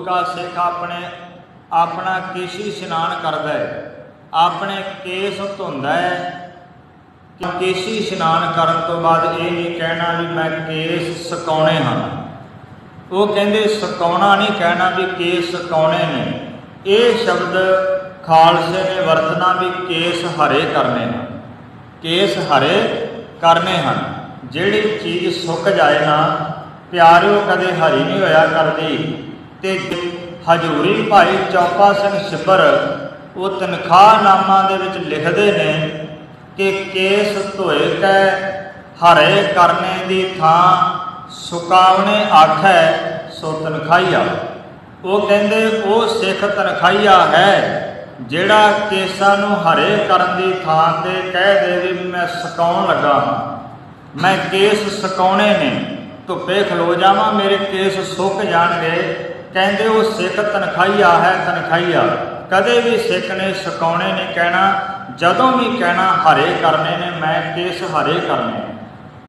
ਗੁਰੂ ਕਾ ਸਿੱਖ ਆਪਣੇ, ਆਪਣਾ ਕੇਸ਼ੀ ਇਸ਼ਨਾਨ ਕਰਦਾ ਹੈ। ਆਪਣੇ ਕੇਸ ਧੋਂਦਾ ਹੈ ਕਿ ਕੇਸ਼ੀ ਇਸ਼ਨਾਨ ਕਰਨ ਤੋਂ ਬਾਅਦ ਇਹ ਨਹੀਂ ਕਹਿਣਾ ਵੀ ਮੈਂ ਕੇਸ ਸੁਕਾਉਣੇ ਹਨ। ਉਹ ਕਹਿੰਦੇ ਸੁਕਾਉਣਾ ਨਹੀਂ ਕਹਿਣਾ ਵੀ ਕੇਸ ਸੁਕਾਉਣੇ ਨੇ। ਇਹ ਸ਼ਬਦ ਖਾਲਸੇ ਨੇ ਵਰਤਣਾ ਵੀ ਕੇਸ ਹਰੇ ਕਰਨੇ ਹਨ ਕੇਸ ਹਰੇ ਕਰਨੇ ਹਨ। ਜਿਹੜੀ ਚੀਜ਼ ਸੁੱਕ ਜਾਏ ਨਾ, ਪਿਆਰਿਓ ਕਦੇ ਹਰੀ ਨਹੀਂ ਹੋਇਆ ਕਰਦੀ। ਤੇ ਹਜੂਰੀ ਭਾਈ ਚੌਪਾ ਸਿੰਘ ਛਿੱਬਰ ਉਹ ਤਨਖਾਹ ਨਾਮਾਂ ਦੇ ਵਿੱਚ ਲਿਖਦੇ ਨੇ ਕਿ ਕੇਸ ਧੋਏ ਕੈ, ਹਰੇ ਕਰਨੇ ਦੀ ਥਾਂ ਸੁਕਾਵਣੇ ਆਖੈ, ਸੋ ਤਨਖਾਈਆ ਉਹ ਕਹਿੰਦੇ, ਉਹ ਸਿੱਖ ਤਨਖਾਈਆ ਹੈ, ਜਿਹੜਾ ਕੇਸਾਂ ਨੂੰ ਹਰੇ ਕਰਨ ਦੀ ਥਾਂ ਤੇ ਕਹਿ ਦੇ ਵੀ ਮੈਂ ਸੁਕਾਉਣ ਲੱਗਾ ਹਾਂ। ਮੈਂ ਕੇਸ ਸੁਕਾਉਣੇ ਨੇ, ਧੁੱਪੇ ਖਲੋ ਜਾਵਾਂ, ਮੇਰੇ ਕੇਸ ਸੁੱਕ ਜਾਣਗੇ ਕਹਿੰਦੇ ਉਹ ਸਿੱਖ ਤਨਖਾਈਆ ਹੈ ਤਨਖਾਈਆ ਕਦੇ ਵੀ ਸਿੱਖ ਨੇ ਸੁਕਾਉਣੇ ਨਹੀਂ ਕਹਿਣਾ, ਜਦੋਂ ਵੀ ਕਹਿਣਾ ਹਰੇ ਕਰਨੇ ਨੇ, ਮੈਂ ਕੇਸ ਹਰੇ ਕਰਨੇ।